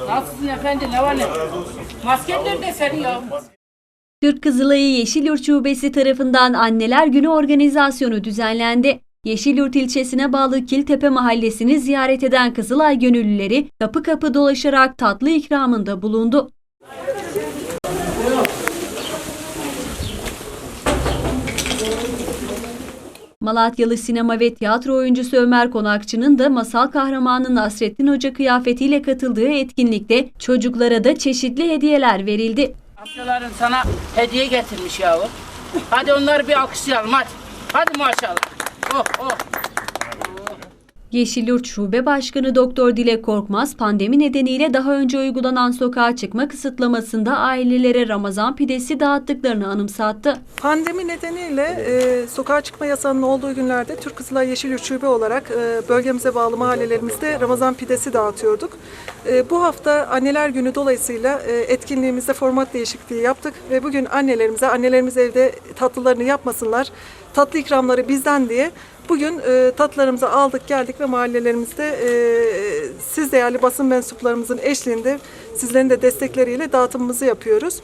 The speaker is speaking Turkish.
Nasılsın efendi ne var ne? Masken nerede senin ya? Türk Kızılayı Yeşilyurt Şubesi tarafından Anneler Günü organizasyonu düzenlendi. Yeşilyurt ilçesine bağlı Kiltepe mahallesini ziyaret eden Kızılay gönüllüleri kapı kapı dolaşarak tatlı ikramında bulundu. Malatyalı sinema ve tiyatro oyuncusu Ömer Konakçı'nın da masal kahramanı Nasrettin Hoca kıyafetiyle katıldığı etkinlikte çocuklara da çeşitli hediyeler verildi. Amcaların sana hediye getirmiş yahu. Hadi onları bir alkışlayalım hadi. Hadi maşallah. Oh oh. Yeşilyurt Şube Başkanı Doktor Dilek Korkmaz pandemi nedeniyle daha önce uygulanan sokağa çıkma kısıtlamasında ailelere Ramazan pidesi dağıttıklarını anımsattı. Pandemi nedeniyle e, sokağa çıkma yasağının olduğu günlerde Türk Kızılay Yeşilyurt Şube olarak e, bölgemize bağlı mahallelerimizde Ramazan pidesi dağıtıyorduk. E, bu hafta Anneler Günü dolayısıyla e, etkinliğimizde format değişikliği yaptık ve bugün annelerimize, annelerimiz evde tatlılarını yapmasınlar, tatlı ikramları bizden diye bugün e, tatlılarımızı aldık geldik ve mahallelerimizde e, siz değerli basın mensuplarımızın eşliğinde sizlerin de destekleriyle dağıtımımızı yapıyoruz.